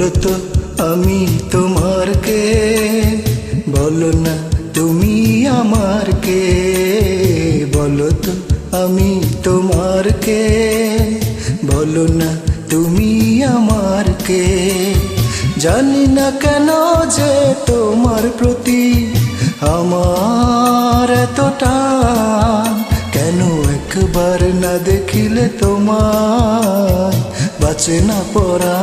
বলো তো, আমি তোমার কে? বলো না, তুমি আমার কে? বলো তো, আমি তোমার কে? বলো না, তুমি আমার কে? জানি না কেন যে তোমার প্রতি আমার এতটা কেন একবার না দেখিলে তোমার বাঁচে না পড়া।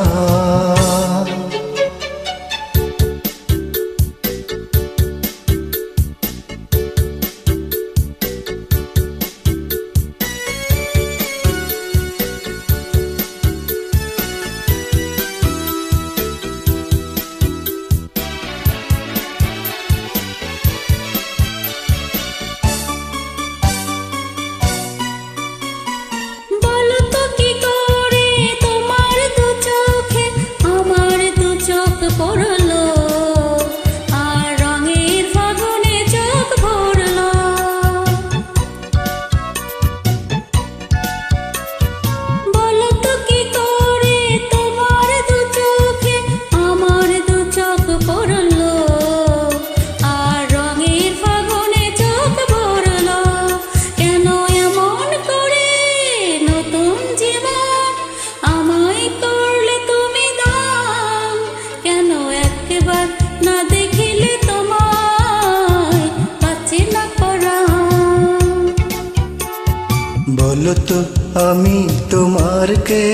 বলো তো আমি তোমার কে?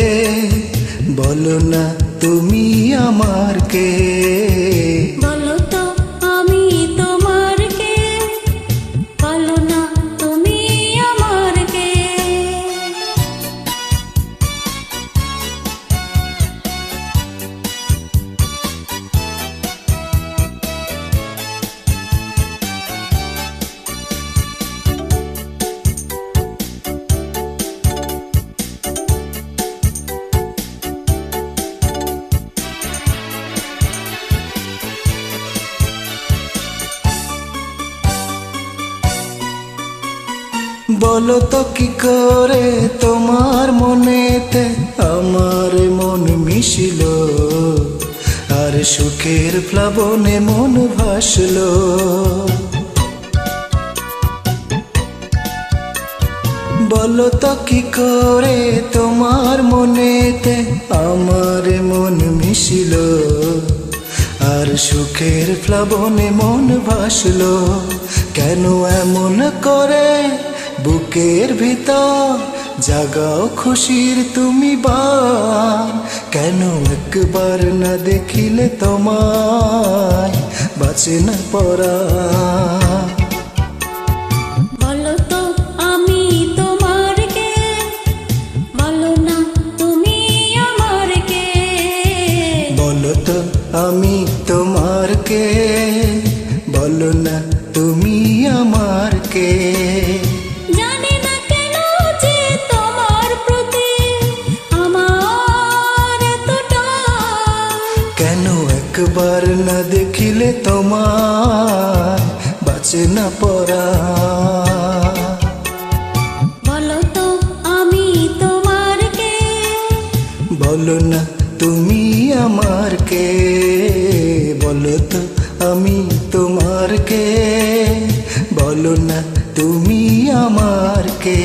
বলো না তুমি আমার কে? বলো তো কি করে তোমার মনেতে? আমার মন মিশিল, আর সুখের প্লাবনে মন ভাসলো। বলো তো কি করে তোমার মনেতে? আমার মন মিশিল, আর সুখের প্লাবনে মন ভাসলো। কেন এমন করে বুকের ভিতর জাগাও খুশির তুমি বান কেন একবার না দেখিলে তোমায়? বাঁচে না পড়া। বলো তো আমি একবার না দেখিলে তোমার বাঁচে না পড়া। বলো তো আমি তোমার কে? বলো না তুমি আমার কে? বলো তো আমি তোমার কে? বলো না তুমি আমার কে?